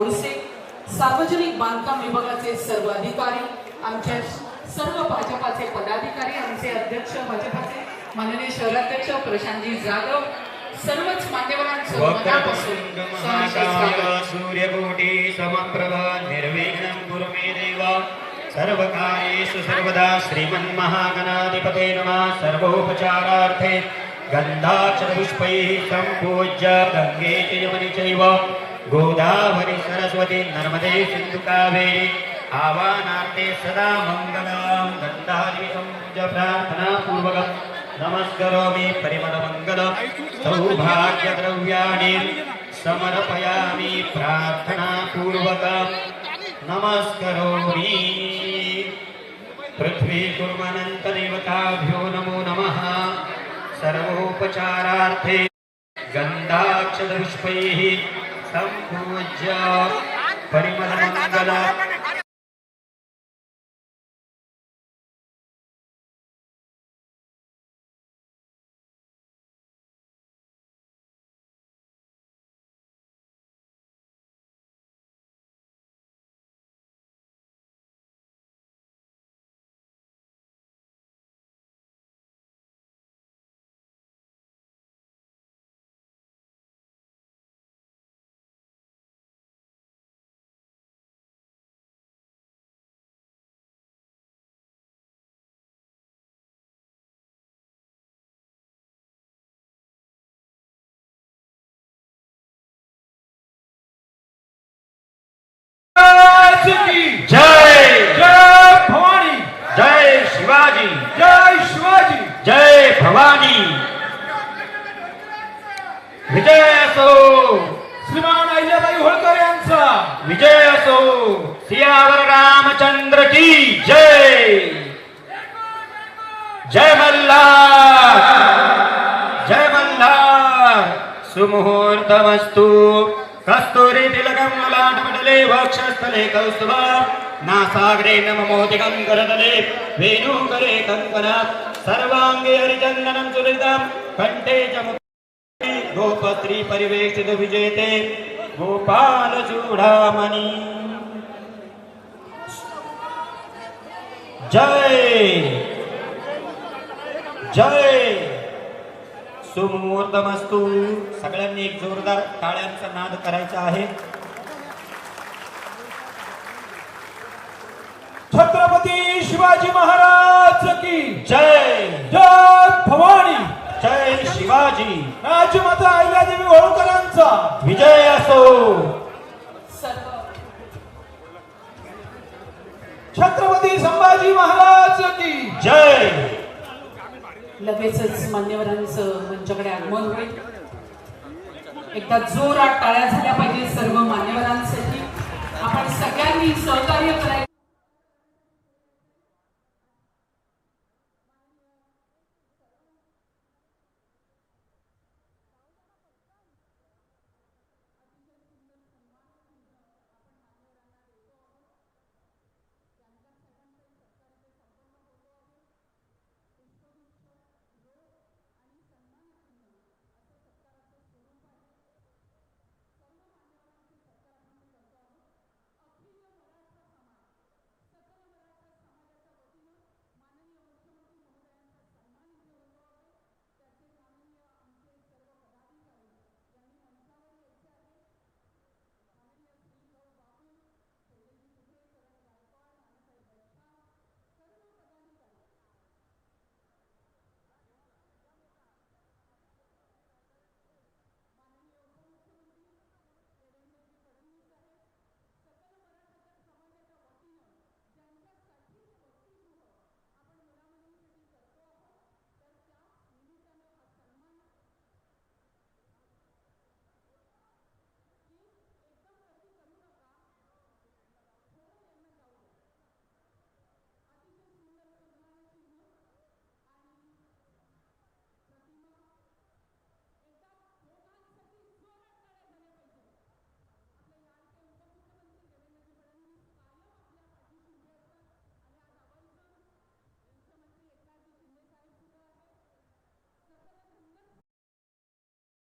सार्वजनिक बांधकाम विभागाचे सर्व अधिकारी आमच्या सर्व भाजपाचे पदाधिकारी आमचे अध्यक्ष भाजपाचे माननीय शहराध्यक्ष प्रशांतजी जाधव सर्वच. सूर्यकोटि समप्रभ निर्विघ्नं कुरु मे देव। सर्वकार्येषु सर्वदा श्रीमन्महागणाधिपते नमः। सर्वोपचारार्थे गन्धाक्षरपुष्पैः सम्पूज्य गङ्गे च यमुने चैव गोदावरि सरस्वती नर्मदे सिन्धु कावेरी आवाहनार्थे सदा मङ्गलं सम्पूज्य प्रार्थनापूर्वकं नमस्करोमि परिमलमङ्गलं सौभाग्यद्रव्याणि समर्पयामि प्रार्थनापूर्वकं नमस्करोमि पृथ्वी कुर्वनन्तदेवताभ्यो नमो नमः सर्वोपचारार्थे సంపూజ్య పరిమళ మంగళ की जय। जय भवानी। जय शिवाजी। जय शिवाजी। जय भवानी। विजय असो। श्रीमान अहिल्याबाई होळकर यांचा। विजय असो। सियावर रामचंद्र की जय। जय मल्हार। जय मल्हार। सुमुहूर्तमस्तु। కస్తూరి తిలకం లలాటపటలే వక్షస్థలే కౌస్తుభ నాసాగ్రే నమమోదికం కరతలే వేణుకరే కంకణ సర్వాంగే హరిచందనం సురితం కంఠే చ గోపత్రి పరివేక్షిత విజయతే గోపాల చూడామణి జై జై सुमुहूर्तमस्तु सगळ्यांनी एक जोरदार टाळ्यांचा नाद करायचा आहे. छत्रपती शिवाजी महाराज की जय. जय भवानी. जय शिवाजी. राजमाता अहिल्यादेवी होळकरांचा. विजय असो. छत्रपती संभाजी महाराज की जय. लगेचच मान्यवरांचं मंचाकडे आगमन होईल. एकदा जोरात टाळ्या झाल्या पाहिजे सर्व मान्यवरांसाठी. आपण सगळ्यांनी सहकार्य करायचं